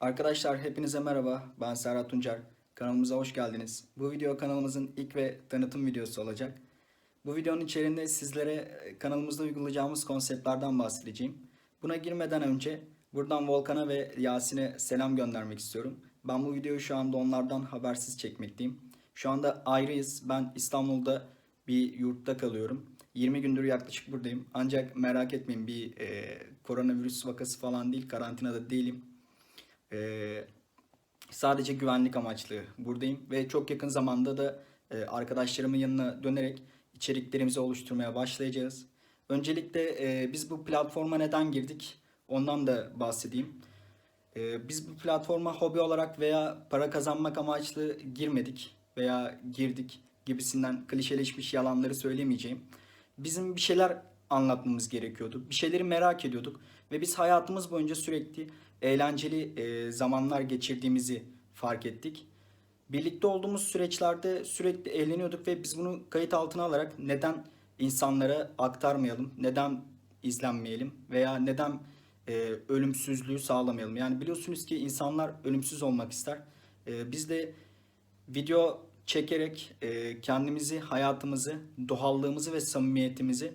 Arkadaşlar hepinize merhaba. Ben Serhat Tuncer. Kanalımıza hoş geldiniz. Bu video kanalımızın ilk ve tanıtım videosu olacak. Bu videonun içerisinde sizlere e, kanalımızda uygulayacağımız konseptlerden bahsedeceğim. Buna girmeden önce buradan Volkan'a ve Yasin'e selam göndermek istiyorum. Ben bu videoyu şu anda onlardan habersiz çekmekteyim. Şu anda ayrıyız. Ben İstanbul'da bir yurtta kalıyorum. 20 gündür yaklaşık buradayım. Ancak merak etmeyin bir e, koronavirüs vakası falan değil. Karantinada değilim. Ee, sadece güvenlik amaçlı buradayım ve çok yakın zamanda da e, arkadaşlarımın yanına dönerek içeriklerimizi oluşturmaya başlayacağız. Öncelikle e, biz bu platforma neden girdik? Ondan da bahsedeyim. E, biz bu platforma hobi olarak veya para kazanmak amaçlı girmedik veya girdik gibisinden klişeleşmiş yalanları söylemeyeceğim. Bizim bir şeyler anlatmamız gerekiyordu. Bir şeyleri merak ediyorduk ve biz hayatımız boyunca sürekli eğlenceli e, zamanlar geçirdiğimizi fark ettik. Birlikte olduğumuz süreçlerde sürekli eğleniyorduk ve biz bunu kayıt altına alarak neden insanlara aktarmayalım, neden izlenmeyelim veya neden e, ölümsüzlüğü sağlamayalım. Yani biliyorsunuz ki insanlar ölümsüz olmak ister. E, biz de video çekerek e, kendimizi, hayatımızı, doğallığımızı ve samimiyetimizi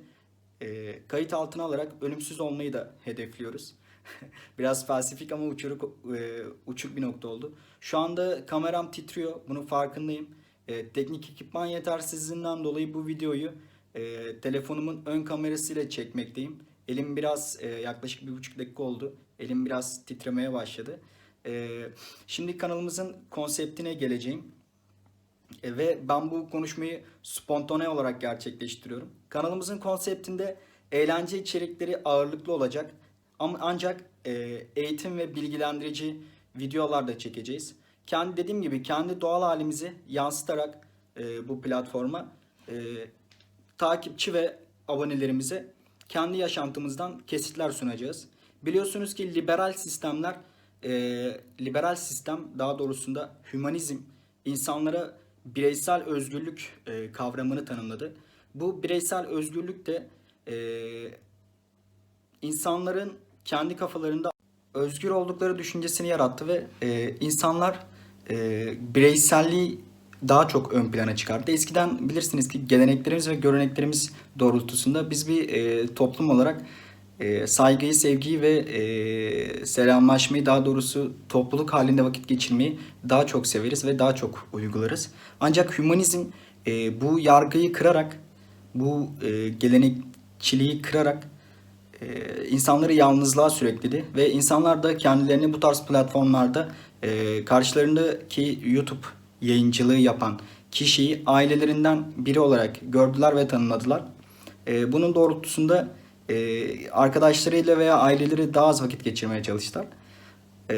e, kayıt altına alarak ölümsüz olmayı da hedefliyoruz. Biraz felsefik ama uçuruk, e, uçuk bir nokta oldu. Şu anda kameram titriyor. Bunun farkındayım. E, teknik ekipman yetersizliğinden dolayı bu videoyu e, telefonumun ön kamerasıyla çekmekteyim. Elim biraz e, yaklaşık bir buçuk dakika oldu. Elim biraz titremeye başladı. E, şimdi kanalımızın konseptine geleceğim. E, ve ben bu konuşmayı spontane olarak gerçekleştiriyorum. Kanalımızın konseptinde eğlence içerikleri ağırlıklı olacak. Ama ancak e, eğitim ve bilgilendirici videolar da çekeceğiz. Kendi dediğim gibi kendi doğal halimizi yansıtarak e, bu platforma e, takipçi ve abonelerimize kendi yaşantımızdan kesitler sunacağız. Biliyorsunuz ki liberal sistemler, e, liberal sistem daha doğrusunda hümanizm insanlara bireysel özgürlük e, kavramını tanımladı. Bu bireysel özgürlük de e, insanların kendi kafalarında özgür oldukları düşüncesini yarattı ve e, insanlar e, bireyselliği daha çok ön plana çıkarttı. Eskiden bilirsiniz ki geleneklerimiz ve göreneklerimiz doğrultusunda biz bir e, toplum olarak e, saygıyı, sevgiyi ve e, selamlaşmayı daha doğrusu topluluk halinde vakit geçirmeyi daha çok severiz ve daha çok uygularız. Ancak hümanizm e, bu yargıyı kırarak, bu e, gelenekçiliği kırarak e, insanları yalnızlığa sürükledi ve insanlar da kendilerini bu tarz platformlarda e, karşılarındaki YouTube yayıncılığı yapan kişiyi ailelerinden biri olarak gördüler ve tanımladılar. E, bunun doğrultusunda e, arkadaşlarıyla veya aileleri daha az vakit geçirmeye çalıştılar. E,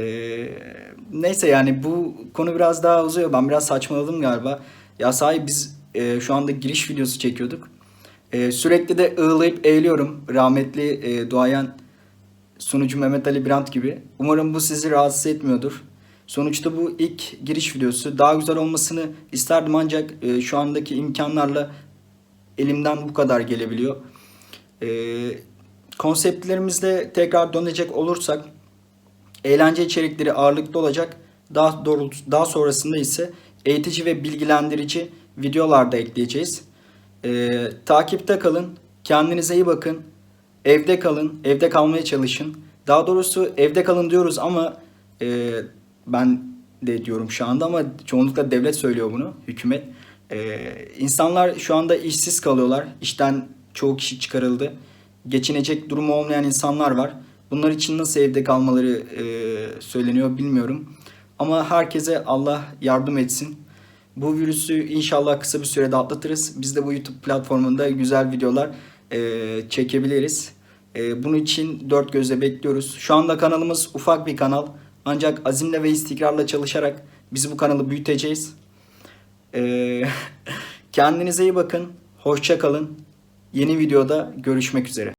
neyse yani bu konu biraz daha uzuyor. Ben biraz saçmaladım galiba. Ya sahi biz e, şu anda giriş videosu çekiyorduk. E, sürekli de ığlayıp eğiliyorum. Rahmetli e, duayen sunucu Mehmet Ali Brandt gibi. Umarım bu sizi rahatsız etmiyordur. Sonuçta bu ilk giriş videosu. Daha güzel olmasını isterdim ancak e, şu andaki imkanlarla elimden bu kadar gelebiliyor. E, konseptlerimizde tekrar dönecek olursak eğlence içerikleri ağırlıklı olacak. Daha doğru daha sonrasında ise eğitici ve bilgilendirici videolar da ekleyeceğiz. E, takipte kalın. Kendinize iyi bakın. Evde kalın. Evde kalmaya çalışın. Daha doğrusu evde kalın diyoruz ama e, ben de diyorum şu anda ama çoğunlukla devlet söylüyor bunu. Hükümet. E, insanlar şu anda işsiz kalıyorlar. İşten çoğu kişi çıkarıldı. Geçinecek durumu olmayan insanlar var. Bunlar için nasıl evde kalmaları e, söyleniyor bilmiyorum. Ama herkese Allah yardım etsin. Bu virüsü inşallah kısa bir sürede atlatırız. Biz de bu YouTube platformunda güzel videolar e, çekebiliriz. E, bunun için dört gözle bekliyoruz. Şu anda kanalımız ufak bir kanal. Ancak azimle ve istikrarla çalışarak biz bu kanalı büyüteceğiz. E, kendinize iyi bakın. Hoşça kalın. Yeni videoda görüşmek üzere.